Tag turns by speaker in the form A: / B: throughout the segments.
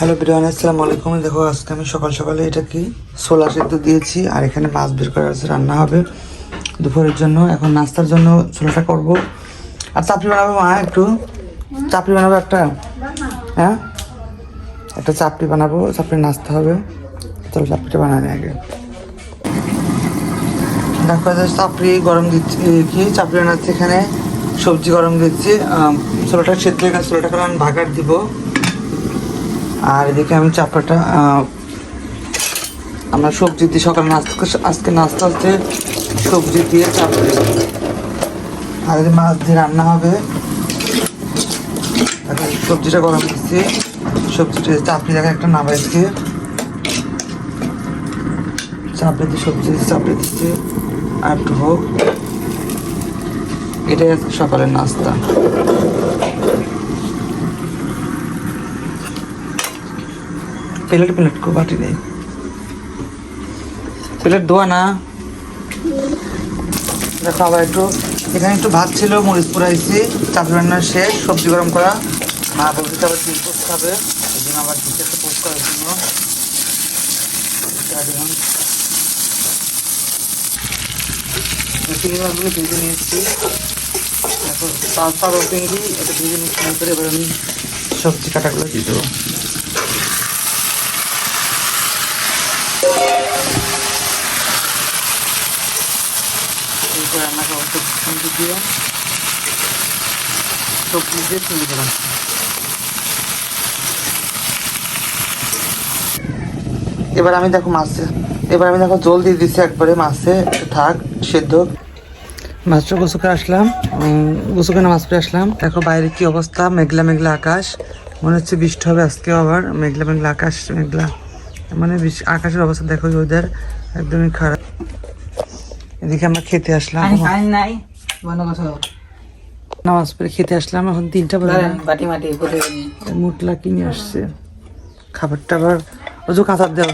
A: Hello biryani, আসসালামু আলাইকুম। দেখো, আজকে আমি সকাল সকালে এটা কি? ছোলা সেদ্ধ দিয়েছি, আর এখানে মাছ বের করা আছে, রান্না হবে দুপুরের জন্য। এখন নাস্তার জন্য ছোলাটা করব। আর চাপড়ি বানাবো, মা, একটু। চাপড়ি বানাবো একটা। হ্যাঁ? একটা চাপড়ি বানাবো, চাপড়ি নাস্তা হবে। চলো চাপড়িটা বানানি আগে। দেখো চাপড়ি গরম দিচ্ছি কি চাপড়ি বানাচ্ছি এখানে? সবজি গরম দিচ্ছি। ছোলাটা সেদ্ধ হয়ে গেছে ছোলাটাকে আমি ভাগার দিব। আর এদিকে আমি চাপড়াটা আহ, আমরা সবজি দিয়ে সকাল নাস্তা আজকে নাস্তা হচ্ছে সবজি দিয়ে চাপড়ি আর এদিকে মাছ দিয়ে রান্না হবে। সবজিটা গরম দিচ্ছি সবজিটা চাপড়ি দেখা একটা নামাইছি চাপড়ে দিয়ে সবজি চাপড়ি দিচ্ছি। আর একটু হোক। এটাই আজকে সকালের নাস্তা। প্লেট প্লেট কো বাটি নেই। প্লেট ধোয়া না। দেখো আবার একটু, এখানে একটু ভাত ছিল, মরিচ পুরাইছি চাপড়ি রান্না শেষ, সবজি গরম করা। মা বলতে আবার চিজ পোস্ট খাবে। এই জন্য আবার চিজ একটা পোস্ট করার জন্য। নিয়েছি। এটা ভেজে করে আমি সবজি কাটাগুলো দিয়ে দেবো। রান্না সবজি সবজি দিয়ে সবজি দিয়ে চিংড়ি দিলাম এবার আমি দেখো মাছে এবার আমি দেখো জল দিয়ে দিচ্ছি একবারে মাছে থাক সেদ্ধ। মাছটা গোসু করে আসলাম উম, গোসু করে মাছ পেয়ে আসলাম। দেখো বাইরে কি অবস্থা মেঘলা মেঘলা আকাশ। মনে হচ্ছে বৃষ্টি হবে আজকে আবার মেঘলা মেঘলা আকাশ মেঘলা। মানে আকাশের অবস্থা দেখো ওদের একদমই খারাপ। এদিকে আমরা খেতে আসলাম।
B: নাই বন্ধ কথা
A: নামাজ পড়ে খেতে আসলাম এখন তিনটা বাজে।
B: বাটি মাটি করে
A: মুটলা কিনে আসছে। খাবার টাবার ওজু কাঁচার দেও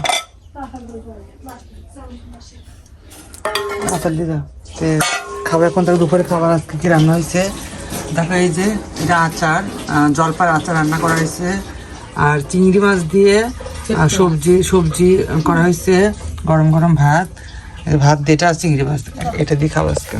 A: কাঁচার দিয়ে দাও খাবার এখন তার দুপুরে খাবার আজকে কি রান্না হয়েছে? দেখো এই যে এটা আচার জলপার আচার রান্না করা হয়েছে। আর চিংড়ি মাছ দিয়ে সবজি সবজি করা হয়েছে গরম গরম ভাত। ভাত দিয়ে এটা চিংড়ি মাছ। এটা দিয়ে খাব আজকে।